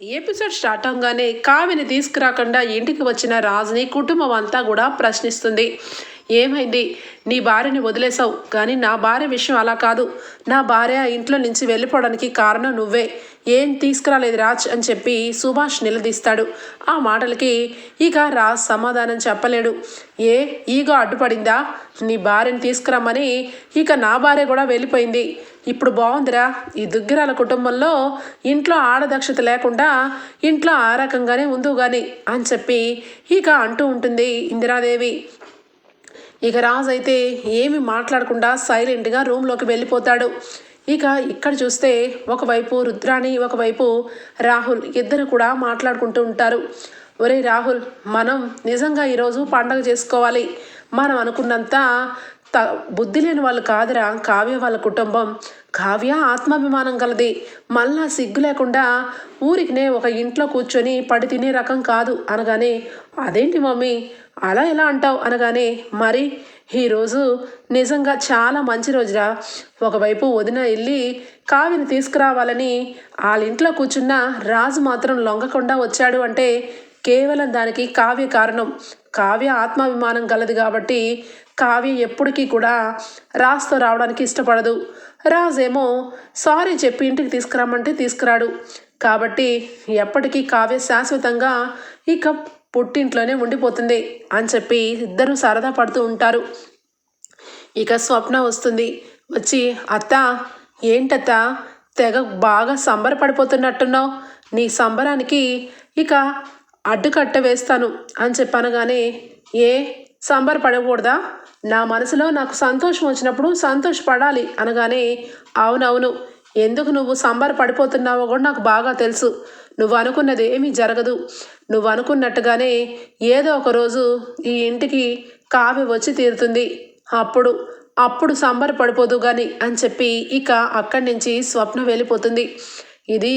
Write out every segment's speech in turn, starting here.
Episode start అవగానే కావిని తీసుకురాకుండా ఇంటికి వచ్చిన రాజుని కుటుంబం అంతా కూడా ప్రశ్నిస్తుంది. ఏమైంది? నీ భార్యని వదిలేసావు కానీ నా భార్య విషయం అలా కాదు. నా భార్య ఇంట్లో నుంచి వెళ్ళిపోవడానికి కారణం నువ్వే. ఏం తీసుకురాలేదు రాజ్ అని చెప్పి సుభాష్ నిలదీస్తాడు. ఆ మాటలకి ఇక రాజ్ సమాధానం చెప్పలేడు. ఏ ఈగో అడ్డుపడిందా? నీ భార్యని తీసుకురమ్మని ఇక నా భార్య కూడా వెళ్ళిపోయింది. ఇప్పుడు బాగుందిరా. ఈ దుగ్గిరాల కుటుంబంలో ఇంట్లో ఆడదక్షత లేకుండా ఇంట్లో ఆ రకంగానే ఉందో కానీ అని చెప్పి ఇక అంటూ ఉంటుంది ఇందిరాదేవి. ఇక రాజు అయితే ఏమి మాట్లాడకుండా సైలెంట్గా రూమ్లోకి వెళ్ళిపోతాడు. ఇక ఇక్కడ చూస్తే ఒకవైపు రుద్రాణి ఒకవైపు రాహుల్ ఇద్దరు కూడా మాట్లాడుకుంటూ ఉంటారు. ఒరే రాహుల్ మనం నిజంగా ఈరోజు పండగ చేసుకోవాలి. మనం అనుకున్నంత త బుద్ధి లేని వాళ్ళు కాదురా. కావ్య వాళ్ళ కుటుంబం. కావ్య ఆత్మాభిమానం కలది మళ్ళా సిగ్గు లేకుండా ఊరికినే ఒక ఇంట్లో కూర్చొని పడి తినే రకం కాదు అనగానే అదేంటి మమ్మీ? అలా ఎలా అంటావు? అనగానే మరి ఈరోజు నిజంగా చాలా మంచి రోజురా. ఒకవైపు వదిన వెళ్ళి కావిని తీసుకురావాలని వాళ్ళ ఇంట్లో కూర్చున్న రాజు మాత్రం లొంగకుండా వచ్చాడు అంటే కేవలం దానికి కావ్య కారణం. కావ్య ఆత్మాభిమానం కలదు కాబట్టి కావ్య ఎప్పటికీ కూడా రాజుతో రావడానికి ఇష్టపడదు. రాజేమో సారీ చెప్పి ఇంటికి తీసుకురామంటే తీసుకురాడు. కాబట్టి ఎప్పటికీ కావ్య శాశ్వతంగా ఇక పుట్టింట్లోనే ఉండిపోతుంది అని చెప్పి ఇద్దరు సరదా పడుతూ ఉంటారు. ఇక స్వప్న వస్తుంది. వచ్చి అత్త ఏంటత్త? తెగ బాగా సంబరపడిపోతున్నట్టున్నావు. నీ సంబరానికి ఇక అడ్డుకట్ట వేస్తాను అని చెప్పనగానే ఏ? సంబరపడకూడదా? నా మనసులో నాకు సంతోషం వచ్చినప్పుడు సంతోషపడాలి అనగానే అవునవును ఎందుకు నువ్వు సంబర పడిపోతున్నావో కూడా నాకు బాగా తెలుసు. నువ్వు అనుకున్నది ఏమీ జరగదు. నువ్వు అనుకున్నట్టుగానే ఏదో ఒక రోజు ఈ ఇంటికి కావ్య వచ్చి తీరుతుంది. అప్పుడు అప్పుడు సంబర పడిపోదు కానీ అని చెప్పి ఇక అక్కడి నుంచి స్వప్న వెళ్ళిపోతుంది. ఇది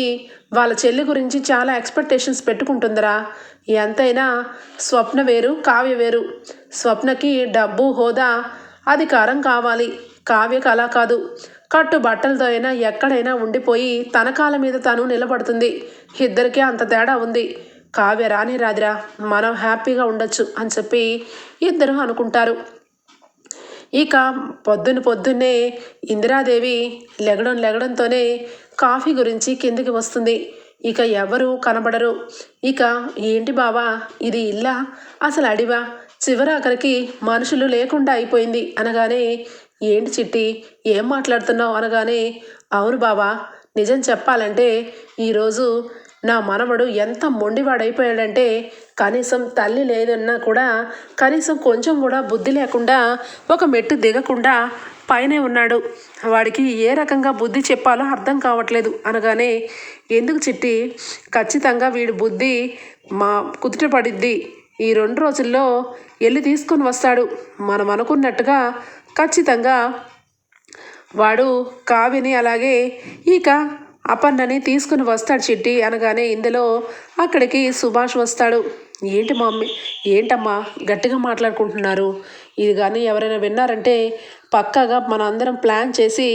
వాళ్ళ చెల్లి గురించి చాలా ఎక్స్పెక్టేషన్స్ పెట్టుకుంటుందిరా. ఎంతైనా స్వప్న వేరు కావ్య వేరు. స్వప్నకి డబ్బు హోదా అధికారం కావాలి. కావ్యకు అలా కాదు. కట్టు బట్టలతో అయినా ఎక్కడైనా ఉండిపోయి తన కాళ్ళ మీద తను నిలబడుతుంది. ఇద్దరికీ అంత తేడా ఉంది. కావ్య రాని రాదిరా మనం హ్యాపీగా ఉండొచ్చు అని చెప్పి ఇద్దరు అనుకుంటారు. ఇక పొద్దున్న పొద్దున్నే ఇందిరాదేవి లెగడం లెగడంతోనే కాఫీ గురించి కిందికి వస్తుంది. ఇక ఎవరు కనబడరు. ఇక ఏంటి బావా ఇది ఇల్లా? అసలు అడివా? చివరాఖరికి మనుషులు లేకుండా అయిపోయింది అనగానే ఏంటి చిట్టి ఏం మాట్లాడుతున్నావు? అనగానే అవును బావా నిజం చెప్పాలంటే ఈరోజు నా మనవడు ఎంత మొండివాడైపోయాడంటే కనీసం తల్లి లేదన్నా కూడా కనీసం కొంచెం కూడా బుద్ధి లేకుండా ఒక మెట్టు దిగకుండా పైనే ఉన్నాడు. వాడికి ఏ రకంగా బుద్ధి చెప్పాలో అర్థం కావట్లేదు అనగానే ఎందుకు చిట్టి ఖచ్చితంగా వీడి బుద్ధి మా కుదుట పడిద్ది. ఈ రెండు రోజుల్లో వెళ్ళి తీసుకొని వస్తాడు. మనం అనుకున్నట్టుగా ఖచ్చితంగా వాడు కావ్యని అలాగే ఇక అపన్నని తీసుకుని వస్తాడు చిట్టి అనగానే ఇందులో అక్కడికి సుభాష్ వస్తాడు. ఏంటి మమ్మీ? ఏంటమ్మా? గట్టిగా మాట్లాడుకుంటున్నారు. ఇది కానీ ఎవరైనా విన్నారంటే పక్కాగా మన అందరం ప్లాన్ చేసి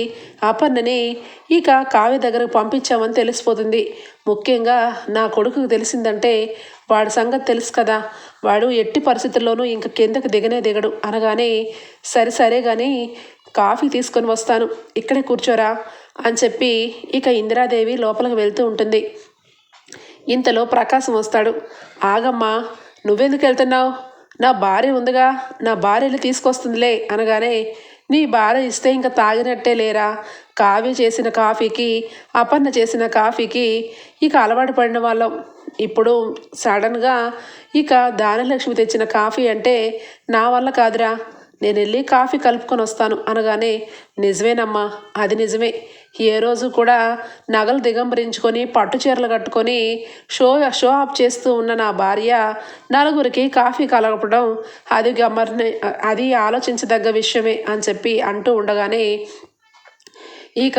అపర్ణని ఇక కావ్య దగ్గరకు పంపించామని తెలిసిపోతుంది. ముఖ్యంగా నా కొడుకుకు తెలిసిందంటే వాడి సంగతి తెలుసు కదా. వాడు ఎట్టి పరిస్థితుల్లోనూ ఇంక కిందకు దిగనే దిగడు. అనగానే సరే సరే కానీ కాఫీ తీసుకొని వస్తాను. ఇక్కడే కూర్చోరా అని చెప్పి ఇక ఇందిరాదేవి లోపలికి వెళ్తూ ఉంటుంది. ఇంతలో ప్రకాశం వస్తాడు. ఆగమ్మా నువ్వెందుకు వెళ్తున్నావు? నా భార్య ఉందిగా నా భార్యలు తీసుకొస్తుందిలే అనగానే నీ భార్య ఇస్తే ఇంకా తాగినట్టే లేరా? కావ్య చేసిన కాఫీకి అపర్ణ చేసిన కాఫీకి ఇక అలవాటు పడిన వాళ్ళం. ఇప్పుడు సడన్గా ఇక దానలక్ష్మి తెచ్చిన కాఫీ అంటే నా వల్ల కాదురా. నేను వెళ్ళి కాఫీ కలుపుకొని వస్తాను అనగానే నిజమేనమ్మా అది నిజమే. ఏ రోజు కూడా నగలు దిగంబరించుకొని పట్టు చీరలు కట్టుకొని షో షో ఆఫ్ చేస్తూ ఉన్న నా భార్య నలుగురికి కాఫీ కలగపడం అది గమర్ని అది ఆలోచించదగ్గ విషయమే అని చెప్పి అంటూ ఉండగానే ఇక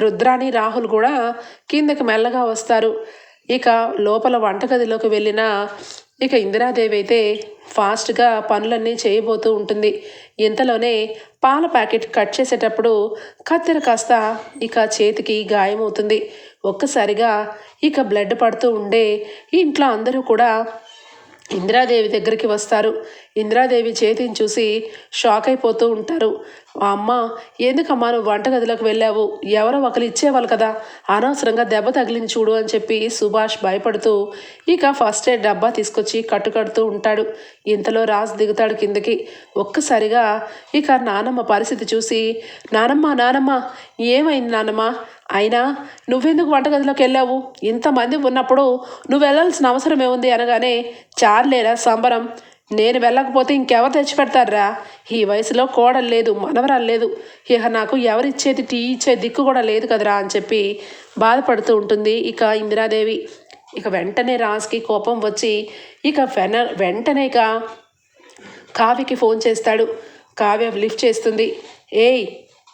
రుద్రాని రాహుల్ కూడా కిందకి మెల్లగా వస్తారు. ఇక లోపల వంటగదిలోకి వెళ్ళిన ఇక ఇందిరాదేవి అయితే ఫాస్ట్గా పనులన్నీ చేయబోతూ ఉంటుంది. ఇంతలోనే పాల ప్యాకెట్ కట్ చేసేటప్పుడు కత్తెర కాస్త ఇక చేతికి గాయమవుతుంది. ఒక్కసారిగా ఇక బ్లడ్ పడుతూ ఉండే ఇంట్లో అందరూ కూడా ఇందిరాదేవి దగ్గరికి వస్తారు. ఇందిరాదేవి చేతిని చూసి షాక్ అయిపోతూ ఉంటారు. "ఆ అమ్మ ఎందుకమ్మా నువ్వు వంటగదిలోకి వెళ్ళావు? ఎవరో ఒకరు ఇచ్చేవాళ్ళు కదా. అనవసరంగా దెబ్బ తగిలింది చూడు అని చెప్పి సుభాష్ భయపడుతూ ఇక ఫస్ట్ ఎయిడ్ డబ్బా తీసుకొచ్చి కట్టుకడుతూ ఉంటాడు. ఇంతలో రాజు దిగుతాడు కిందకి. ఒక్కసారిగా ఇక నానమ్మ పరిస్థితి చూసి నానమ్మ నానమ్మ ఏమైంది నానమ్మ? అయినా నువ్వెందుకు వంటగదిలోకి వెళ్ళావు? ఇంతమంది ఉన్నప్పుడు నువ్వు వెళ్ళాల్సిన అవసరం ఏముంది అనగానే చార్లేరా సంబరం నేను వెళ్ళకపోతే ఇంకెవరు తెచ్చిపెడతారా ఈ వయసులో కోడలు లేదు మనవరాలు లేదు. ఇక నాకు ఎవరిచ్చేది టీ ఇచ్చే దిక్కు కూడా లేదు కదరా అని చెప్పి బాధపడుతూ ఉంటుంది ఇక ఇందిరాదేవి. ఇక వెంటనే రాజ్కి కోపం వచ్చి ఇక వెన వెంటనే ఇక కావ్యకి ఫోన్ చేస్తాడు. కావ్య లిఫ్ట్ చేస్తుంది. ఏయ్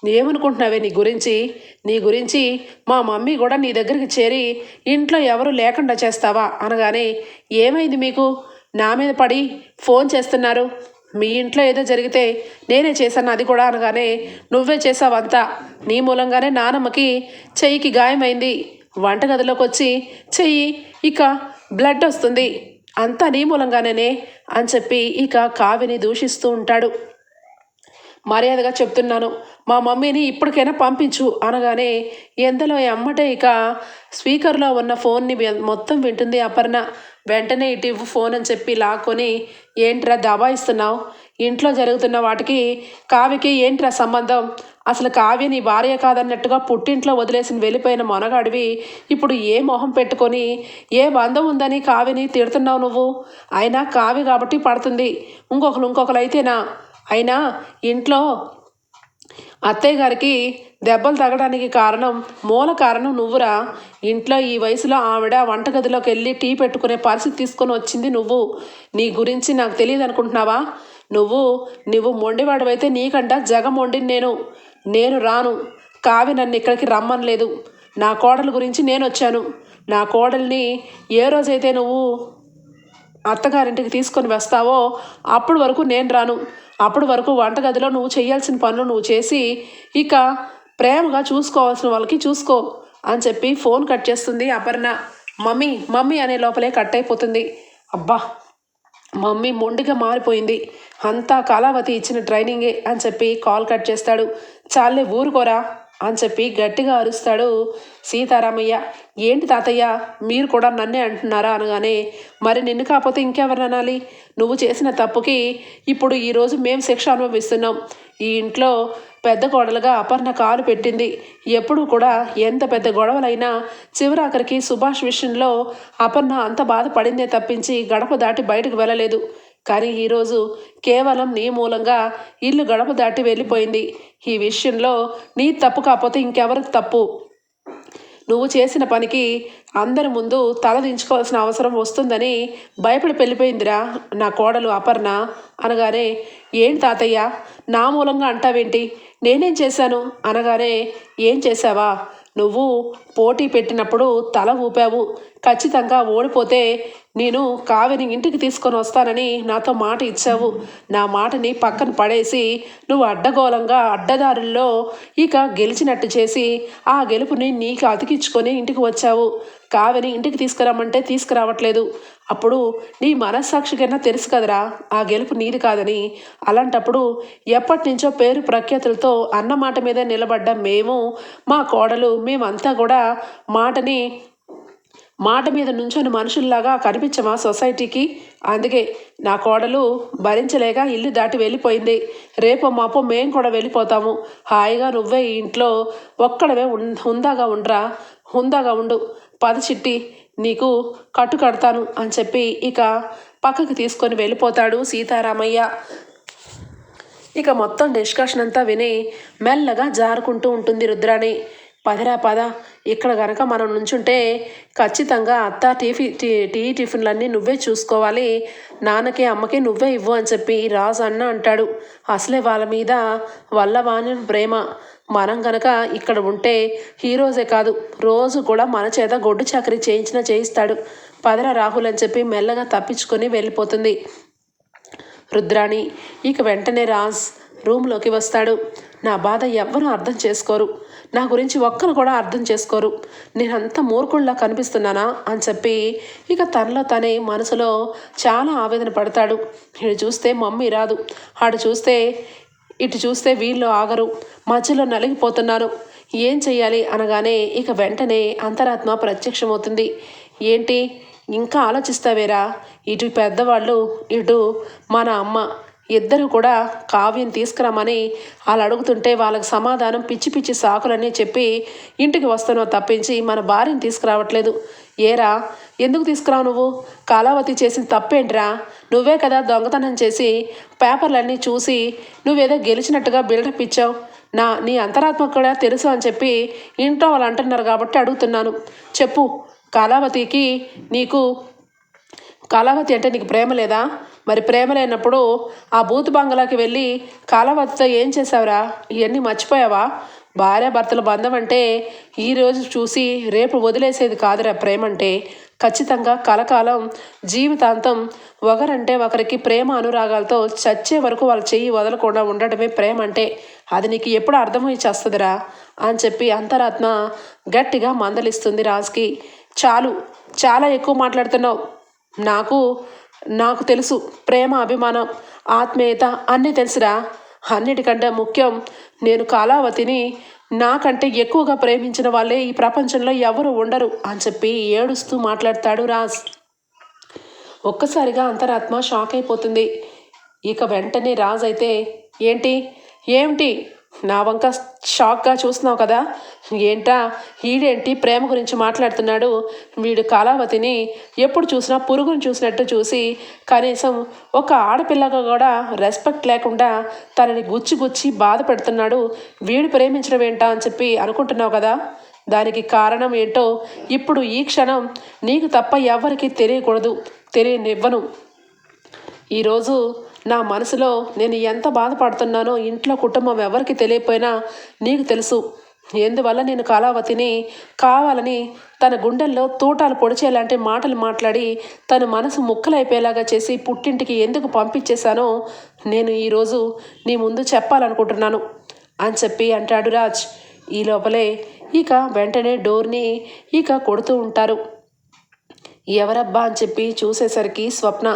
ఏమనుకుంటున్నావే నీ గురించి? నీ గురించి మా మమ్మీ కూడా నీ దగ్గరికి చేరి ఇంట్లో ఎవరు లేకుండా చేస్తావా? అనగానే ఏమైంది మీకు? నా మీద పడి ఫోన్ చేస్తున్నారు. మీ ఇంట్లో ఏదో జరిగితే నేనే చేశాను అది కూడా అనగానే నువ్వే చేసావంతా నీ మూలంగానే నానమ్మకి చెయ్యికి గాయమైంది. వంటగదిలోకి వచ్చి చెయ్యి ఇక బ్లడ్ వస్తుంది. అంతా నీ మూలంగానే అని చెప్పి ఇక కావిని దూషిస్తూ ఉంటాడు. మర్యాదగా చెప్తున్నాను. మా మమ్మీని ఇప్పటికైనా పంపించు అనగానే ఎంతలో ఎమ్మటే ఇక స్పీకర్లో ఉన్న ఫోన్ని మొత్తం వింటుంది అపర్ణ. వెంటనే ఇటు ఇవ్వు ఫోన్ అని చెప్పి లాక్కొని ఏంట్రా దబాయిస్తున్నావు ఇంట్లో జరుగుతున్న వాటికి కావ్యకి ఏంట్రా సంబంధం? అసలు కావ్య నీ భార్య కాదన్నట్టుగా పుట్టింట్లో వదిలేసిన వెళ్ళిపోయిన మొనగాడివి ఇప్పుడు ఏ మొహం పెట్టుకొని ఏ బంధం ఉందని కావ్యని తిడుతున్నావు నువ్వు? అయినా కావ్య కాబట్టి పడుతుంది. ఇంకొకరు ఇంకొకరు అయితేనా? అయినా ఇంట్లో అత్తయ్య గారికి దెబ్బలు తగ్గడానికి కారణం మూల కారణం నువ్వురా. ఇంట్లో ఈ వయసులో ఆవిడ వంటగదిలోకి వెళ్ళి టీ పెట్టుకునే పరిస్థితి తీసుకొని వచ్చింది నువ్వు. నీ గురించి నాకు తెలియదు అనుకుంటున్నావా? నువ్వు నువ్వు మొండివాడవైతే నీకంట జగం వండి నేను. నేను రాను. కావి నన్ను ఇక్కడికి రమ్మనలేదు నా కోడల గురించి నేను వచ్చాను. నా కోడల్ని ఏ రోజైతే నువ్వు అత్తగారింటికి తీసుకొని వస్తావో అప్పటి వరకు నేను రాను. అప్పటి వరకు వంటగదిలో నువ్వు చేయాల్సిన పనులు నువ్వు చేసి ఇక ప్రేమగా చూసుకోవాల్సిన వాళ్ళకి చూసుకో అని చెప్పి ఫోన్ కట్ చేస్తుంది అపర్ణ. మమ్మీ మమ్మీ అనే లోపలే కట్ అయిపోతుంది. అబ్బా మమ్మీ మొండిగా మారిపోయింది. అంతా కళావతి ఇచ్చిన ట్రైనింగే అని చెప్పి కాల్ కట్ చేస్తాడు. చాలే ఊరుకోరా. అని చెప్పి గట్టిగా అరుస్తాడు సీతారామయ్య. ఏంటి తాతయ్య మీరు కూడా నన్నే అంటున్నారా? అనగానే మరి నిన్ను కాకపోతే ఇంకెవరు అనాలి? నువ్వు చేసిన తప్పుకి ఇప్పుడు ఈరోజు మేము శిక్ష అనుభవిస్తున్నాం. ఈ ఇంట్లో పెద్ద గొడవలుగా అపర్ణ కాలు పెట్టింది. ఎప్పుడు కూడా ఎంత పెద్ద గొడవలైనా చివరాఖరికి సుభాష్ విషయంలో అపర్ణ అంత బాధపడిందే తప్పించి గడప దాటి బయటకు వెళ్ళలేదు. కానీ ఈరోజు కేవలం నీ మూలంగా ఇల్లు గడప దాటి వెళ్ళిపోయింది. ఈ విషయంలో నీ తప్పు కాకపోతే ఇంకెవరికి తప్పు? నువ్వు చేసిన పనికి అందరి ముందు తల దించుకోవాల్సిన అవసరం వస్తుందని భయపడి వెళ్ళిపోయిందిరా నా కోడలు అపర్ణ. అనగానే ఏంటి తాతయ్య నా మూలంగా అంటావేంటి? నేనేం చేశాను? అనగానే ఏం చేశావా? నువ్వు పోటీ పెట్టినప్పుడు తల ఊపావు. ఖచ్చితంగా ఓడిపోతే నేను కావిని ఇంటికి తీసుకొని వస్తానని నాతో మాట ఇచ్చావు. నా మాటని పక్కన పడేసి నువ్వు అడ్డగోలంగా అడ్డదారుల్లో ఇక గెలిచినట్టు చేసి ఆ గెలుపుని నీకు అతికించుకొని ఇంటికి వచ్చావు. కావిని ఇంటికి తీసుకురమ్మంటే తీసుకురావట్లేదు. అప్పుడు నీ మనస్సాక్షికైనా తెలుసు కదరా ఆ గెలుపు నీది కాదని. అలాంటప్పుడు ఎప్పటి నుంచో పేరు ప్రఖ్యాతులతో అన్నమాట మీద నిలబడ్డ మేము మా కోడలు మేమంతా కూడా మాటని మాట మీద నుంచొని మనుషుల్లాగా కనిపించమా సొసైటీకి? అందుకే నా కోడలు భరించలేక ఇల్లు దాటి వెళ్ళిపోయింది. రేపో మాపో మేం కూడా వెళ్ళిపోతాము. హాయిగా నువ్వే ఈ ఇంట్లో ఒక్కడవే ఉన్ హుందాగా ఉండరా. హుందాగా ఉండు. పద చిట్టి నీకు కట్టు కడతాను అని చెప్పి ఇక పక్కకి తీసుకొని వెళ్ళిపోతాడు సీతారామయ్య. ఇక మొత్తం డిస్కషన్ అంతా విని మెల్లగా జారుకుంటూ ఉంటుంది రుద్రాణి. పదరా పద. ఇక్కడ కనుక మనం నుంచుంటే ఖచ్చితంగా అత్త టీఫీ టీ టీ టిఫిన్లన్నీ నువ్వే చూసుకోవాలి. నాన్నకి అమ్మకి నువ్వే ఇవ్వు అని చెప్పి రాజు అన్న అంటాడు. అసలే వాళ్ళ మీద వల్లవాణి ప్రేమ. మనం గనక ఇక్కడ ఉంటే హీరోజే కాదు రోజు కూడా మన చేత గొడ్డు చాకరీ చేయించినా చేయిస్తాడు. పదరా రాహుల్ అని చెప్పి మెల్లగా తప్పించుకొని వెళ్ళిపోతుంది. రుద్రాణి ఇక వెంటనే రాజ్ రూమ్లోకి వస్తాడు. నా బాధ ఎవ్వరూ అర్థం చేసుకోరు. నా గురించి ఒక్కరు కూడా అర్థం చేసుకోరు. నేనంత మూర్ఖుల్లా కనిపిస్తున్నానా? అని చెప్పి ఇక తనలో తనే మనసులో చాలా ఆవేదన పడతాడు. ఇటు చూస్తే మమ్మీ రాదు. ఆడు చూస్తే ఇటు చూస్తే వీళ్ళు ఆగరు. మధ్యలో నలిగిపోతున్నాను. ఏం చెయ్యాలి అనగానే ఇక వెంటనే అంతరాత్మ ప్రత్యక్షమవుతుంది. ఏంటి? ఇంకా ఆలోచిస్తావేరా? ఇటు పెద్దవాళ్ళు ఇటు మన అమ్మ. ఇద్దరు కూడా కావ్యం తీసుకురామని వాళ్ళు అడుగుతుంటే వాళ్ళకి సమాధానం పిచ్చి పిచ్చి సాకులన్నీ చెప్పి ఇంటికి వస్తానో తప్పించి మన భార్యను తీసుకురావట్లేదు. ఏరా ఎందుకు తీసుకురావు నువ్వు? కాలావతి చేసిన తప్పేంట్రా? నువ్వే కదా దొంగతనం చేసి పేపర్లన్నీ చూసి నువ్వేదో గెలిచినట్టుగా బిల్డప్ ఇచ్చావు. నా నీ అంతరాత్మ కూడా తెలుసు అని చెప్పి ఇంట్లో వాళ్ళు అంటున్నారు కాబట్టి అడుగుతున్నాను. చెప్పు కాలావతికి నీకు కాలావతి అంటే నీకు ప్రేమ లేదా? మరి ప్రేమ లేనప్పుడు ఆ బూత్ బంగ్లాకి వెళ్ళి కాలావతితో ఏం చేసావురా ఇవన్నీ మర్చిపోయావా? భార్యాభర్తల బంధం అంటే ఈరోజు చూసి రేపు వదిలేసేది కాదురా ప్రేమ అంటే. ఖచ్చితంగా కలకాలం జీవితాంతం ఒకరంటే ఒకరికి ప్రేమ అనురాగాలతో చచ్చే వరకు వాళ్ళ చెయ్యి వదలకుండా ఉండటమే ప్రేమ అంటే. అది నీకు ఎప్పుడు అర్థమై చేస్తుందిరా? అని చెప్పి అంతరాత్మ గట్టిగా మందలిస్తుంది రాజ్కి. చాలు చాలా ఎక్కువ మాట్లాడుతున్నావు. నాకు నాకు తెలుసు. ప్రేమ అభిమానం ఆత్మీయత అన్నీ తెలుసురా. అన్నిటికంటే ముఖ్యం నేను కాలావతిని నాకంటే ఎక్కువగా ప్రేమించిన వాళ్ళే ఈ ప్రపంచంలో ఎవరు ఉండరు అని చెప్పి ఏడుస్తూ మాట్లాడతాడు రాజ్. ఒక్కసారిగా అంతరాత్మ షాక్ అయిపోతుంది. ఇక వెంటనే రాజ్ అయితే ఏంటి? ఏమిటి? నా వంక షాక్గా చూస్తున్నావు కదా. ఏంటా ఈడేంటి ప్రేమ గురించి మాట్లాడుతున్నాడు? వీడు కాలావతిని ఎప్పుడు చూసినా పురుగును చూసినట్టు చూసి కనీసం ఒక ఆడపిల్లగా కూడా రెస్పెక్ట్ లేకుండా తనని గుచ్చి గుచ్చి బాధ పెడుతున్నాడు. వీడు ప్రేమించడం ఏంటా అని చెప్పి అనుకుంటున్నావు కదా. దానికి కారణం ఏంటో ఇప్పుడు ఈ క్షణం నీకు తప్ప ఎవరికీ తెలియకూడదు. తెలియనివ్వను. ఈరోజు నా మనసులో నేను ఎంత బాధపడుతున్నానో ఇంట్లో కుటుంబం ఎవరికి తెలియపోయినా నీకు తెలుసు. ఎందువల్ల నేను కళావతిని కావాలని తన గుండెల్లో తూటాలు పొడిచేలాంటి మాటలు మాట్లాడి తన మనసు ముక్కలైపోయేలాగా చేసి పుట్టింటికి ఎందుకు పంపించేశానో నేను ఈరోజు నీ ముందు చెప్పాలనుకుంటున్నాను అని చెప్పి అంటాడు రాజ్. ఈ లోపలే ఇక వెంటనే డోర్ని ఇక కొడుతూ ఉంటారు. ఎవరబ్బా అని చెప్పి చూసేసరికి స్వప్న.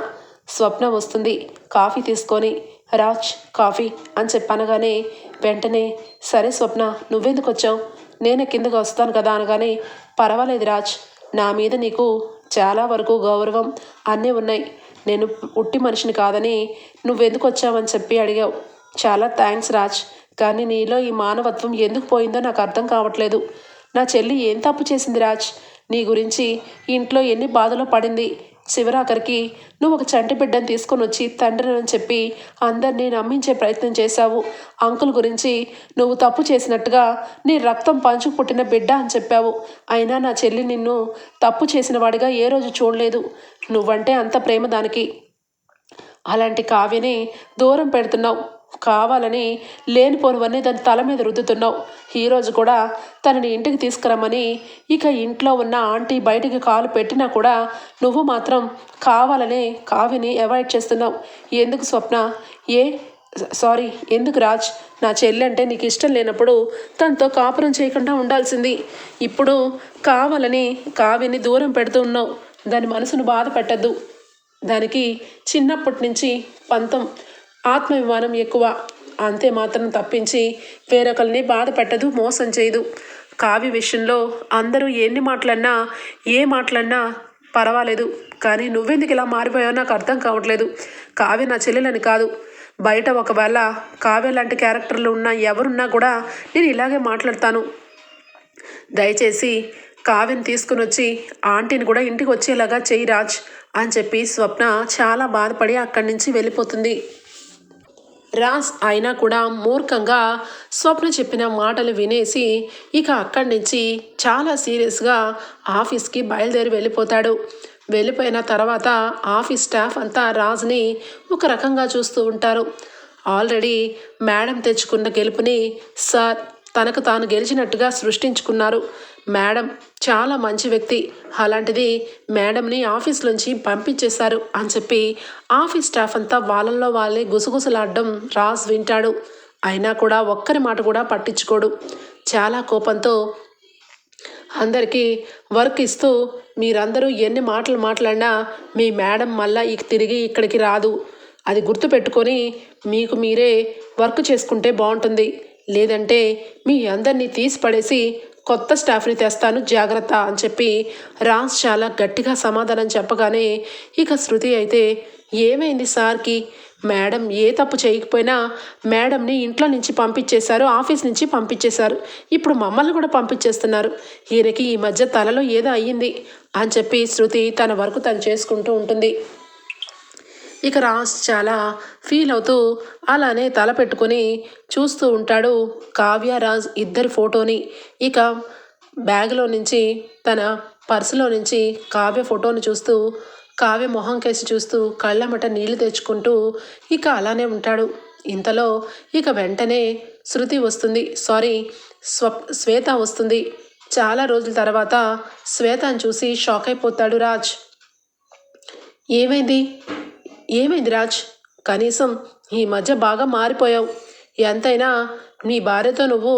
స్వప్న వస్తుంది. కాఫీ తీసుకొని రాజ్ కాఫీ అని చెప్పనగానే వెంటనే సరే స్వప్న నువ్వెందుకు వచ్చావు? నేనే కిందకు వస్తాను కదా అనగానే పర్వాలేదు రాజ్ నా మీద నీకు చాలా వరకు గౌరవం అన్నీ ఉన్నాయి. నేను ఉట్టి మనిషిని కాదని నువ్వెందుకు వచ్చావని చెప్పి అడిగావు. చాలా థ్యాంక్స్ రాజ్ కానీ నీలో ఈ మానవత్వం ఎందుకు పోయిందో నాకు అర్థం కావట్లేదు. నా చెల్లి ఏం తప్పు చేసింది రాజ్? నీ గురించి ఇంట్లో ఎన్ని బాధలో పడింది? శివరాఖరికి నువ్వు ఒక చంటి బిడ్డను తీసుకొని వచ్చి తండ్రిని అని చెప్పి అందరినీ నమ్మించే ప్రయత్నం చేశావు. అంకుల్ గురించి నువ్వు తప్పు చేసినట్టుగా నీ రక్తం పంచు పుట్టిన బిడ్డ అని చెప్పావు. అయినా నా చెల్లి నిన్ను తప్పు చేసిన వాడిగా ఏ రోజు చూడలేదు. నువ్వంటే అంత ప్రేమ దానికి. అలాంటి కావ్యని దూరం పెడుతున్నావు. కావాలని లేనిపోనివన్నీ దాని తల మీద రుద్దుతున్నావు. ఈరోజు కూడా తనని ఇంటికి తీసుకురమ్మని ఇక ఇంట్లో ఉన్న ఆంటీ బయటికి కాలు పెట్టినా కూడా నువ్వు మాత్రం కావాలని కావిని అవాయిడ్ చేస్తున్నావు. ఎందుకు స్వప్న? ఏ? సారీ ఎందుకు రాజ్? నా చెల్లి అంటే నీకు ఇష్టం లేనప్పుడు తనతో కాపురం చేయకుండా ఉండాల్సింది. ఇప్పుడు కావాలని కావిని దూరం పెడుతూ ఉన్నావు. దాని మనసును బాధ పెట్టద్దు. దానికి చిన్నప్పటి నుంచి పంతం. ఆత్మవిమానం ఎక్కువ. అంతే మాత్రం తప్పించి వేరొకరిని బాధ పెట్టదు మోసం చేయదు. కావ్య విషయంలో అందరూ ఎన్ని మాటలన్నా ఏ మాటలన్నా పర్వాలేదు. కానీ నువ్వెందుకు ఇలా మారిపోయావో నాకు అర్థం కావట్లేదు. కావ్య నా చెల్లెలని కాదు. బయట ఒకవేళ కావ్య లాంటి క్యారెక్టర్లు ఉన్న ఎవరున్నా కూడా నేను ఇలాగే మాట్లాడతాను. దయచేసి కావ్యని తీసుకుని వచ్చి ఆంటీని కూడా ఇంటికి వచ్చేలాగా చెయ్యి రాజ్ అని చెప్పి స్వప్న చాలా బాధపడి అక్కడి నుంచి వెళ్ళిపోతుంది. రాజ్ అయినా కూడా మూర్ఖంగా స్వప్న చెప్పిన మాటలు వినేసి ఇక అక్కడి నుంచి చాలా సీరియస్గా ఆఫీస్కి బయలుదేరి వెళ్ళిపోతాడు. వెళ్ళిపోయిన తర్వాత ఆఫీస్ స్టాఫ్ అంతా రాజ్ని ఒక రకంగా చూస్తూ ఉంటారు. ఆల్రెడీ మేడం తెచ్చుకున్న గెలుపుని సార్ తనకు తాను గెలిచినట్టుగా సృష్టించుకున్నారు. మేడం చాలా మంచి వ్యక్తి. అలాంటిది మేడంని ఆఫీస్ నుంచి పంపించేశారు అని చెప్పి ఆఫీస్ స్టాఫ్ అంతా వాళ్ళల్లో వాళ్ళే గుసగుసలాడడం రాజ్ వింటాడు. అయినా కూడా ఒక్కరి మాట కూడా పట్టించుకోడు. చాలా కోపంతో అందరికీ వర్క్ ఇస్తూ మీరందరూ ఎన్ని మాటలు మాట్లాడినా మీ మేడం మళ్ళా ఇక తిరిగి ఇక్కడికి రాదు. అది గుర్తుపెట్టుకొని మీకు మీరే వర్క్ చేసుకుంటే బాగుంటుంది. లేదంటే మీ అందరినీ తీసి పడేసి కొత్త స్టాఫ్ని తెస్తాను జాగ్రత్త అని చెప్పి రాజ్ చాలా గట్టిగా సమాధానం చెప్పగానే ఇక శృతి అయితే ఏమైంది సార్కి? మేడం ఏ తప్పు చేయకపోయినా మేడంని ఇంట్లో నుంచి పంపించేశారు ఆఫీస్ నుంచి పంపించేశారు. ఇప్పుడు మమ్మల్ని కూడా పంపించేస్తున్నారు. ఈయనకి ఈ మధ్య తలలో ఏదో అయ్యింది అని చెప్పి శృతి తన వరకు తను చేసుకుంటూ ఉంటుంది. ఇక రాజ్ చాలా ఫీల్ అవుతూ అలానే తల పెట్టుకొని చూస్తూ ఉంటాడు కావ్య రాజ్ ఇద్దరి ఫోటోని. ఇక బ్యాగ్లో నుంచి తన పర్సులో నుంచి కావ్య ఫోటోని చూస్తూ కావ్య మొహం కేసి చూస్తూ కళ్ళమట నీళ్ళు తెచ్చుకుంటూ ఇక అలానే ఉంటాడు. ఇంతలో ఇక వెంటనే శృతి వస్తుంది. సారీ స్వ శ్వేత వస్తుంది. చాలా రోజుల తర్వాత శ్వేతను చూసి షాక్ అయిపోతాడు రాజ్. ఏమైంది? ఏమైంది రాజ్ కనీసం ఈ మధ్య బాగా మారిపోయావు. ఎంతైనా నీ భార్యతో నువ్వు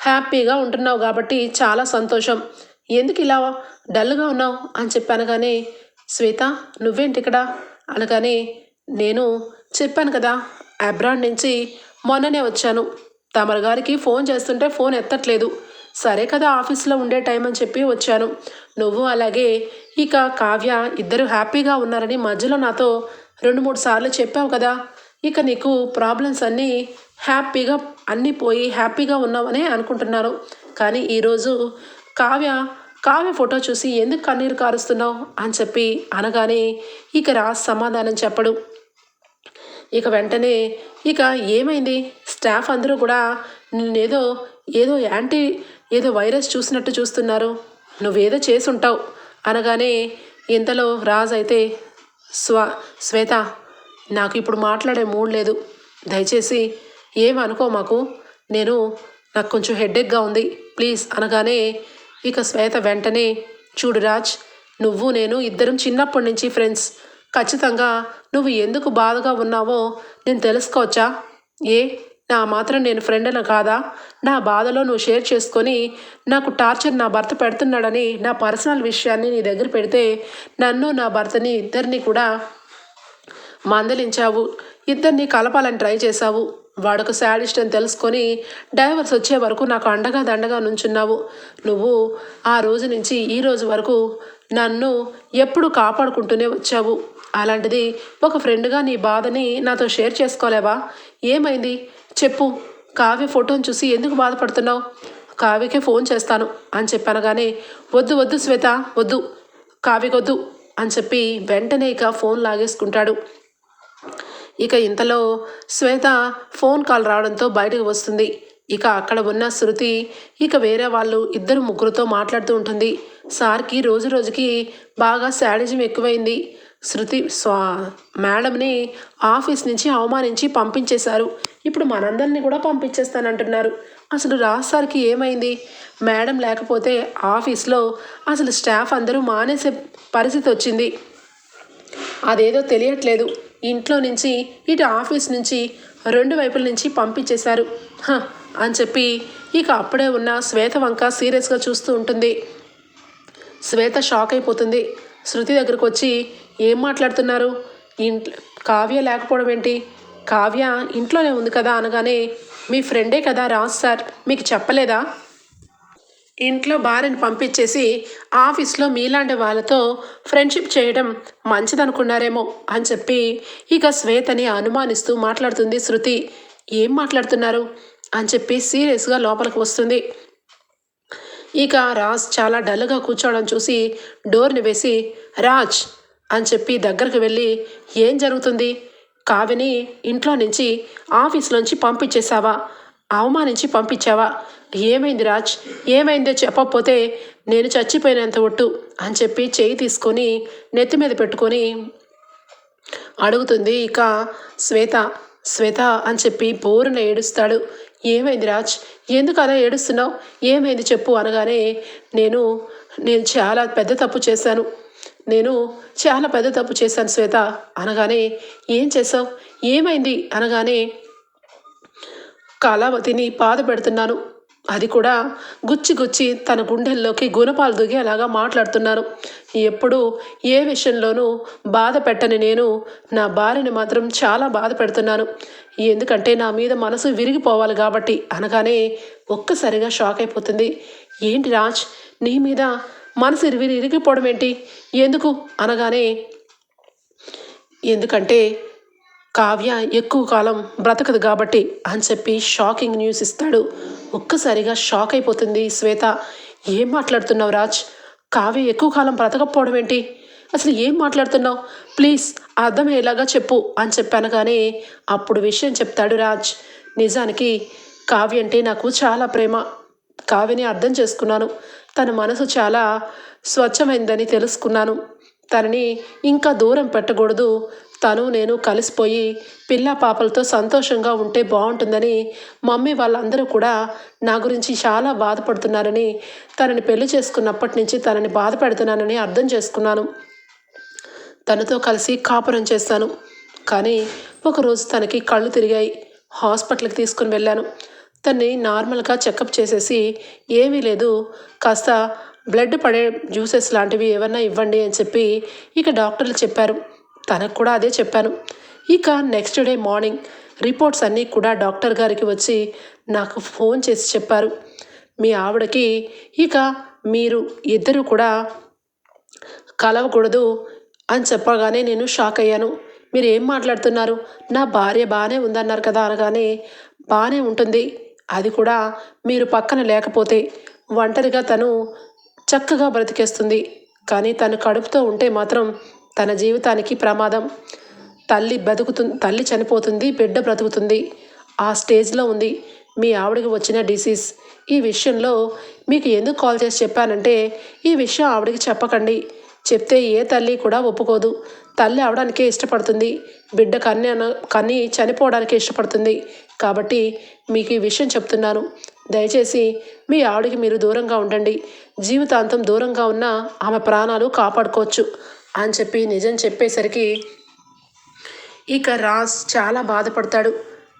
హ్యాపీగా ఉంటున్నావు కాబట్టి చాలా సంతోషం. ఎందుకు ఇలా డల్గా ఉన్నావు అని చెప్పాను కానీ శ్వేత నువ్వేంటి ఇక్కడ? అనగానే నేను చెప్పాను కదా అబ్రాడ్ నుంచి మొన్ననే వచ్చాను. తమరు గారికి ఫోన్ చేస్తుంటే ఫోన్ ఎత్తట్లేదు. సరే కదా ఆఫీస్లో ఉండే టైం అని చెప్పి వచ్చాను. నువ్వు అలాగే ఇక కావ్య ఇద్దరు హ్యాపీగా ఉన్నారని మధ్యలో నాతో రెండు మూడు సార్లు చెప్పావు కదా. ఇక నీకు ప్రాబ్లమ్స్ అన్నీ హ్యాపీగా అన్నీ పోయి హ్యాపీగా ఉన్నావనే అనుకుంటున్నాను కానీ ఈరోజు కావ్య కావ్య ఫోటో చూసి ఎందుకు కన్నీరు కారుస్తున్నావు అని చెప్పి అనగానే ఇక రా సమాధానం చెప్పడు. ఇక వెంటనే ఇక ఏమైంది? స్టాఫ్ అందరూ కూడా నేనేదో ఏదో యాంటీ ఏదో వైరస్ చూసినట్టు చూస్తున్నారు. నువ్వేదో చేసుంటావు అనగానే ఇంతలో రాజు అయితే స్వ శ్వేత నాకు ఇప్పుడు మాట్లాడే మూడ్ లేదు. దయచేసి ఏమనుకో మాకు. నేను నాకు కొంచెం హెడ్డేక్గా ఉంది. ప్లీజ్ అనగానే ఇక శ్వేత వెంటనే చూడు రాజ్ నువ్వు నేను ఇద్దరం చిన్నప్పటి నుంచి ఫ్రెండ్స్. ఖచ్చితంగా నువ్వు ఎందుకు బాధగా ఉన్నావో నేను తెలుసుకోవచ్చా? ఏ? నా మాత్రం నేను ఫ్రెండ్ కాదా? నా బాధలో నువ్వు షేర్ చేసుకొని నాకు టార్చర్ నా భర్త పెడుతున్నాడని నా పర్సనల్ విషయాన్ని నీ దగ్గర పెడితే నన్ను నా భర్తని ఇద్దరిని కూడా మందలించావు. ఇద్దరిని కలపాలని ట్రై చేశావు. వాడొక శాడిస్ట్ అని తెలుసుకొని డైవర్స్ వచ్చే వరకు నాకు అండగా దండగా నుంచున్నావు. నువ్వు ఆ రోజు నుంచి ఈ రోజు వరకు నన్ను ఎప్పుడు కాపాడుకుంటూనే వచ్చావు. అలాంటిది ఒక ఫ్రెండ్గా నీ బాధని నాతో షేర్ చేసుకోలేవా? ఏమైంది? చెప్పు కావ్య ఫోటోని చూసి ఎందుకు బాధపడుతున్నావు? కావ్యకే ఫోన్ చేస్తాను అని చెప్పనగానే వద్దు వద్దు శ్వేత వద్దు కావ్యకొద్దు అని చెప్పి వెంటనే ఇక ఫోన్ లాగేసుకుంటాడు. ఇక ఇంతలో శ్వేత ఫోన్ కాల్ రావడంతో బయటకు వస్తుంది. ఇక అక్కడ ఉన్న శృతి ఇక వేరే వాళ్ళు ఇద్దరు ముగ్గురుతో మాట్లాడుతూ ఉంటుంది. సార్కి రోజు రోజుకి బాగా శాడిజం ఎక్కువైంది. శృతి స్వా మేడంని ఆఫీస్ నుంచి అవమానించి పంపించేశారు. ఇప్పుడు మనందరినీ కూడా పంపించేస్తానంటున్నారు. అసలు రాజ్ సార్కి ఏమైంది? మేడం లేకపోతే ఆఫీస్లో అసలు స్టాఫ్ అందరూ మానేసే పరిస్థితి వచ్చింది. అదేదో తెలియట్లేదు. ఇంట్లో నుంచి ఇటు ఆఫీస్ నుంచి రెండు వైపుల నుంచి పంపించేశారు. అని చెప్పి ఇక అప్పుడే ఉన్న శ్వేత వంక సీరియస్గా చూస్తూ ఉంటుంది. శ్వేత షాక్ అయిపోతుంది. శృతి దగ్గరకు వచ్చి ఏం మాట్లాడుతున్నారు? ఇంట్లో కావ్య లేకపోవడం ఏంటి? కావ్య ఇంట్లోనే ఉంది కదా అనగానే మీ ఫ్రెండే కదా రాజ్ సార్ మీకు చెప్పలేదా? ఇంట్లో భార్యను పంపించేసి ఆఫీస్లో మీలాంటి వాళ్ళతో ఫ్రెండ్షిప్ చేయడం మంచిదనుకున్నారేమో అని చెప్పి ఇక శ్వేతని అనుమానిస్తూ మాట్లాడుతుంది శృతి. ఏం మాట్లాడుతున్నారు? అని చెప్పి సీరియస్గా లోపలికి వస్తుంది. ఇక రాజ్ చాలా డల్గా కూర్చోవడం చూసి డోర్ని వేసి రాజ్ అని చెప్పి దగ్గరకు వెళ్ళి ఏం జరుగుతుంది? కావ్యని ఇంట్లో నుంచి ఆఫీస్లోంచి పంపించేశావా? అవమానించి పంపించావా? ఏమైంది రాజ్? ఏమైందో చెప్పకపోతే నేను చచ్చిపోయినంత ఒట్టు అని చెప్పి చేయి తీసుకొని నెత్తి మీద పెట్టుకొని అడుగుతుంది ఇక శ్వేత. శ్వేత అని చెప్పి బోరున ఏడుస్తాడు. ఏమైంది రాజ్? ఎందుకు అలా ఏడుస్తున్నావు? ఏమైంది చెప్పు అనగానే నేను నేను చాలా పెద్ద తప్పు చేశాను. నేను చాలా పెద్ద తప్పు చేశాను శ్వేత. అనగానే ఏం చేసావు ఏమైంది? అనగానే కళావతిని బాధ పెడుతున్నాను. అది కూడా గుచ్చి గుచ్చి తన గుండెల్లోకి గుణపాలు దిగేలాగా మాట్లాడుతున్నాను ఎప్పుడు ఏ విషయంలోనూ బాధ పెట్టని నేను నా భార్యని మాత్రం చాలా బాధ పెడుతున్నాను. ఎందుకంటే నా మీద మనసు విరిగిపోవాలి కాబట్టి. అనగానే ఒక్కసారిగా షాక్ అయిపోతుంది. ఏంటి రాజ్? నీ మీద మనసు ఇరిగి ఇరిగిపోవడం ఏంటి? ఎందుకు? అనగానే ఎందుకంటే కావ్య ఎక్కువ కాలం బ్రతకదు కాబట్టి అని చెప్పి షాకింగ్ న్యూస్ ఇస్తాడు. ఒక్కసారిగా షాక్ అయిపోతుంది శ్వేత. ఏం మాట్లాడుతున్నావు రాజ్? కావ్య ఎక్కువ కాలం బ్రతకపోవడం ఏంటి? అసలు ఏం మాట్లాడుతున్నావు? ప్లీజ్ అర్థమయ్యేలాగా చెప్పు అని చెప్పాను కానీ అప్పుడు విషయం చెప్తాడు రాజ్. నిజానికి కావ్య అంటే నాకు చాలా ప్రేమ. కావ్యని అర్థం చేసుకున్నాను. తన మనసు చాలా స్వచ్ఛమైందని తెలుసుకున్నాను. తనని ఇంకా దూరం పెట్టకూడదు. తను నేను కలిసిపోయి పిల్ల పాపలతో సంతోషంగా ఉంటే బాగుంటుందని మమ్మీ వాళ్ళందరూ కూడా నా గురించి చాలా బాధపడుతున్నారని తనని పెళ్ళి చేసుకున్నప్పటి నుంచి తనని బాధ పెడుతున్నానని అర్థం చేసుకున్నాను. తనతో కలిసి కాపురం చేశాను. కానీ ఒకరోజు తనకి కళ్ళు తిరిగాయి. హాస్పిటల్కి తీసుకుని వెళ్ళాను. తన్ని నార్మల్గా చెకప్ చేసేసి ఏమీ లేదు. కాస్త బ్లడ్ పడే జ్యూసెస్ లాంటివి ఏమన్నా ఇవ్వండి అని చెప్పి ఇక డాక్టర్లు చెప్పారు. తనకు కూడా అదే చెప్పాను. ఇక నెక్స్ట్ డే మార్నింగ్ రిపోర్ట్స్ అన్నీ కూడా డాక్టర్ గారికి వచ్చి నాకు ఫోన్ చేసి చెప్పారు. మీ ఆవిడకి ఇక మీరు ఇద్దరు కూడా కలవకూడదు అని చెప్పగానే నేను షాక్ అయ్యాను. మీరు ఏం మాట్లాడుతున్నారు? నా భార్య బాగానే ఉందన్నారు కదా అనగానే బాగానే ఉంటుంది. అది కూడా మీరు పక్కన లేకపోతే ఒంటరిగా తను చక్కగా బ్రతికేస్తుంది. కానీ తను కడుపుతో ఉంటే మాత్రం తన జీవితానికి ప్రమాదం. తల్లి బతుకుతుంది తల్లి చనిపోతుంది బిడ్డ బ్రతుకుతుంది. ఆ స్టేజ్లో ఉంది మీ ఆవిడకి వచ్చిన డిసీజ్. ఈ విషయంలో మీకు ఎందుకు కాల్ చేసి చెప్పానంటే ఈ విషయం ఆవిడకి చెప్పకండి. చెప్తే ఏ తల్లి కూడా ఒప్పుకోదు. తల్లి అవడానికే ఇష్టపడుతుంది. బిడ్డ కన్య కన్ని చనిపోవడానికే ఇష్టపడుతుంది. కాబట్టి మీకు ఈ విషయం చెప్తున్నాను. దయచేసి మీ ఆవిడకి మీరు దూరంగా ఉండండి. జీవితాంతం దూరంగా ఉన్న ఆమె ప్రాణాలు కాపాడుకోవచ్చు అని చెప్పి నిజం చెప్పేసరికి ఇక రాజ్ చాలా బాధపడతాడు.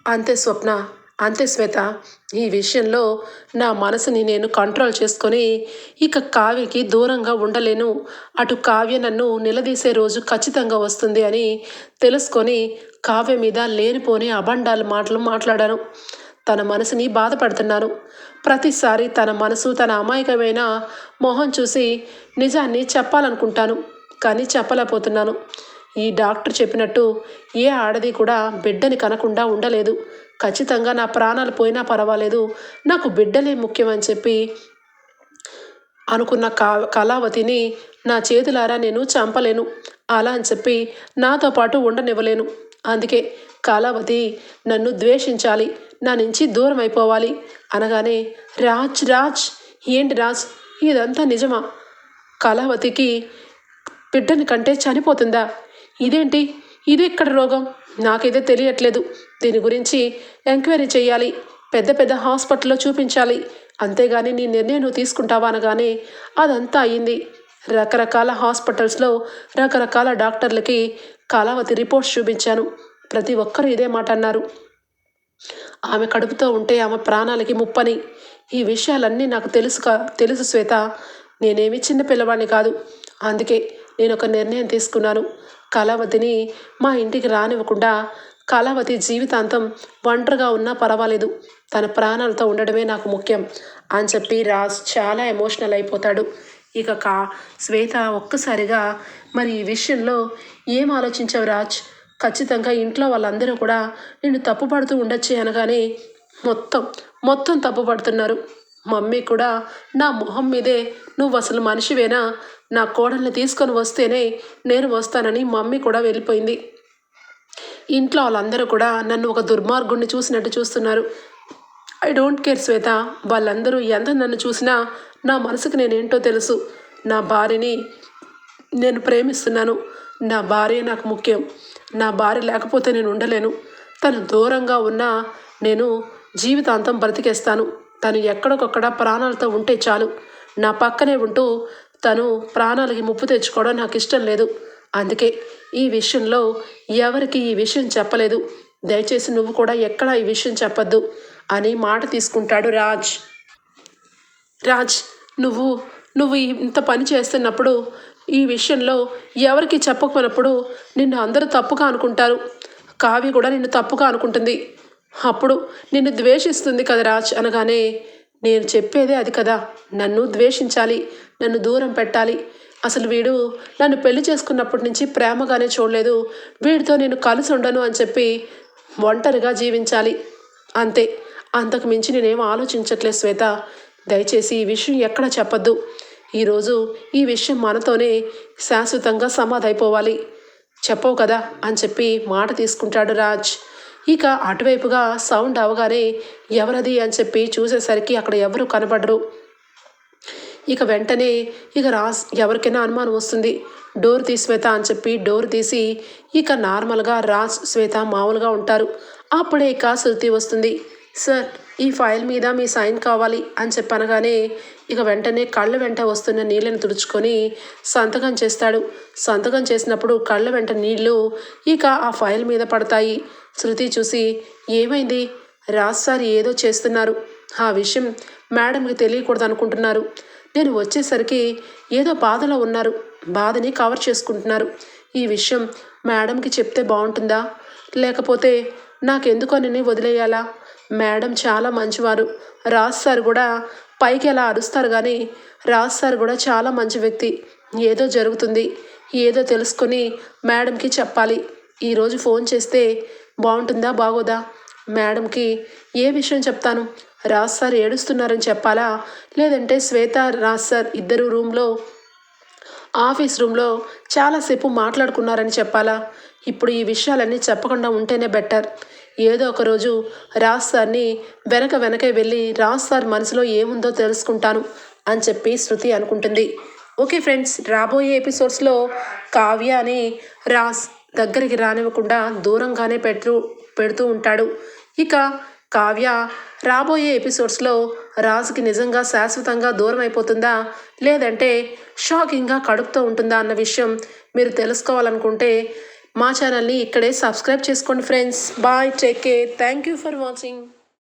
అంతే స్వప్న. అంతే శ్వేత ఈ విషయంలో నా మనసుని నేను కంట్రోల్ చేసుకొని ఇక కావ్యకి దూరంగా ఉండలేను. అటు కావ్య నన్ను నిలదీసే రోజు ఖచ్చితంగా వస్తుంది అని తెలుసుకొని కావ్య మీద లేనిపోని అబండాల మాటలు మాట్లాడాను. తన మనసుని బాధపడుతున్నాను. ప్రతిసారి తన మనసు తన అమాయకమైన మొహం చూసి నిజాన్ని చెప్పాలనుకుంటాను కానీ చెప్పలేకపోతున్నాను. ఈ డాక్టర్ చెప్పినట్టు ఏ ఆడది కూడా బిడ్డని కనకుండా ఉండలేదు. ఖచ్చితంగా నా ప్రాణాలు పోయినా పర్వాలేదు. నాకు బిడ్డలే ముఖ్యం అని చెప్పి అనుకున్న కా కళావతిని నా చేతులారా నేను చంపలేను. అలా అని చెప్పి నాతో పాటు ఉండనివ్వలేను. అందుకే కళావతి నన్ను ద్వేషించాలి. నా నుంచి దూరం అయిపోవాలి. అనగానే రాజ్ రాజ్ ఏంటి రాజ్? ఇదంతా నిజమా? కళావతికి బిడ్డని కంటే చనిపోతుందా? ఇదేంటి? ఇది ఇక్కడ రోగం? నాకైతే తెలియట్లేదు. దీని గురించి ఎంక్వైరీ చేయాలి. పెద్ద పెద్ద హాస్పిటల్లో చూపించాలి. అంతేగాని నీ నిర్ణయం నువ్వు తీసుకుంటావా అనగానే అదంతా అయింది రకరకాల హాస్పిటల్స్లో రకరకాల డాక్టర్లకి కళావతి రిపోర్ట్స్ చూపించాను. ప్రతి ఒక్కరూ ఇదే మాట అన్నారు. ఆమె కడుపుతో ఉంటే ఆమె ప్రాణాలకి ముప్పని. ఈ విషయాలన్నీ నాకు తెలుసు తెలుసు శ్వేత. నేనేమి చిన్న పిల్లవాడిని కాదు. అందుకే నేను ఒక నిర్ణయం తీసుకున్నాను. కళావతిని మా ఇంటికి రానివ్వకుండా కళావతి జీవితాంతం ఒంటరిగా ఉన్నా పర్వాలేదు. తన ప్రాణాలతో ఉండడమే నాకు ముఖ్యం అని చెప్పి రాజ్ చాలా ఎమోషనల్ అయిపోతాడు. ఇక కా శ్వేత ఒక్కసారిగా మరి ఈ విషయంలో ఏం ఆలోచించావు రాజ్? ఖచ్చితంగా ఇంట్లో వాళ్ళందరూ కూడా నిన్ను తప్పుపడుతూ ఉండొచ్చే అనగానే మొత్తం మొత్తం తప్పుపడుతున్నారు మమ్మీ కూడా నా మొహం మీదే నువ్వు అసలు మనిషివేనా? నా కోడల్ని తీసుకొని వస్తేనే నేను వస్తానని మమ్మీ కూడా వెళ్ళిపోయింది. ఇంట్లో వాళ్ళందరూ కూడా నన్ను ఒక దుర్మార్గుణ్ణి చూసినట్టు చూస్తున్నారు. I don't care Shweta. వాళ్ళందరూ ఎంత నన్ను చూసినా నా మనసుకు నేనేంటో తెలుసు. నా భార్యని నేను ప్రేమిస్తున్నాను. నా భార్య నాకు ముఖ్యం. నా భార్య లేకపోతే నేను ఉండలేను. తను దూరంగా ఉన్నా నేను జీవితాంతం బ్రతికేస్తాను. తను ఎక్కడికొక్కడ ప్రాణాలతో ఉంటే చాలు. నా పక్కనే ఉంటూ తను ప్రాణాలకి ముప్పు తెచ్చుకోవడం నాకు ఇష్టం లేదు. అందుకే ఈ విషయంలో ఎవరికి ఈ విషయం చెప్పలేదు. దయచేసి నువ్వు కూడా ఎక్కడా ఈ విషయం చెప్పొద్దు అని మాట తీసుకుంటాడు రాజ్. రాజ్ నువ్వు నువ్వు ఇంత పని చేస్తున్నప్పుడు ఈ విషయంలో ఎవరికి చెప్పకపోయినప్పుడు నిన్ను అందరూ తప్పుగా అనుకుంటారు. కావి కూడా నిన్ను తప్పుగా అనుకుంటుంది. అప్పుడు నిన్ను ద్వేషిస్తుంది కదా రాజ్ అనగానే నేను చెప్పేదే అది కదా. నన్ను ద్వేషించాలి నన్ను దూరం పెట్టాలి అసలు వీడు నన్ను పెళ్ళి చేసుకున్నప్పటి నుంచి ప్రేమగానే చూడలేదు. వీడితో నేను కలిసి ఉండను అని చెప్పి ఒంటరిగా జీవించాలి. అంతే. అంతకు మించి నేనేం ఆలోచించట్లేదు శ్వేత. దయచేసి ఈ విషయం ఎక్కడ చెప్పద్దు. ఈరోజు ఈ విషయం మనతోనే శాశ్వతంగా సమాధైపోవాలి. చెప్పవు కదా అని చెప్పి మాట తీసుకుంటాడు రాజ్. ఇక అటువైపుగా సౌండ్ అవగానే ఎవరది అని చెప్పి చూసేసరికి అక్కడ ఎవరు కనబడరు. ఇక వెంటనే ఇక రాస్ ఎవరికైనా అనుమానం వస్తుంది. డోర్ తీ శ్వేత అని చెప్పి డోర్ తీసి ఇక నార్మల్గా రాజ్ శ్వేత మామూలుగా ఉంటారు. అప్పుడే ఇక శృతి వస్తుంది. సార్ ఈ ఫైల్ మీద మీ సైన్ కావాలి అని చెప్పనగానే ఇక వెంటనే కళ్ళ వెంట వస్తున్న నీళ్ళని తుడుచుకొని సంతకం చేస్తాడు. సంతకం చేసినప్పుడు కళ్ళ వెంట నీళ్ళు ఇక ఆ ఫైల్ మీద పడతాయి. శృతి చూసి ఏమైంది? రాజ్ సార్ ఏదో చేస్తున్నారు. ఆ విషయం మేడంకి తెలియకూడదు అనుకుంటున్నారు నేను వచ్చేసరికి ఏదో బాధలో ఉన్నారు. బాధని కవర్ చేసుకుంటున్నారు. ఈ విషయం మేడంకి చెప్తే బాగుంటుందా? లేకపోతే నాకెందుకని వదిలేయాలా? మేడం చాలా మంచివారు. రాజ్ సార్ కూడా పైకి ఎలా అరుస్తారు కానీ రాజ్ సార్ కూడా చాలా మంచి వ్యక్తి. ఏదో జరుగుతుంది. ఏదో తెలుసుకొని మేడంకి చెప్పాలి. ఈరోజు ఫోన్ చేస్తే బాగుంటుందా బాగోదా? మేడంకి ఏ విషయం చెప్తాను? రాజ్ సార్ ఏడుస్తున్నారని చెప్పాలా? లేదంటే శ్వేత రాజ్ సార్ ఇద్దరు రూమ్లో ఆఫీస్ రూమ్లో చాలాసేపు మాట్లాడుకున్నారని చెప్పాలా? ఇప్పుడు ఈ విషయాలన్నీ చెప్పకుండా ఉంటేనే బెటర్. ఏదో ఒక రోజు రాజ్ సార్ని వెనక వెనకే వెళ్ళి రాజ్ సార్ మనసులో ఏముందో తెలుసుకుంటాను అని చెప్పి శృతి అనుకుంటుంది. ఓకే ఫ్రెండ్స్ రాబోయే ఎపిసోడ్స్లో కావ్య అని రాజ్ దగ్గరికి రానివ్వకుండా దూరంగానే పెట్టు పెడుతూ ఉంటాడు. ఇక కావ్య రాబోయే ఎపిసోడ్స్లో రాజుకి నిజంగా శాశ్వతంగా దూరం అయిపోతుందా లేదంటే షాకింగ్గా కడుపుతో ఉంటుందా అన్న విషయం మీరు తెలుసుకోవాలనుకుంటే మా ఛానల్ని ఇక్కడే సబ్స్క్రైబ్ చేసుకోండి friends. Bye take care. Thank you for watching.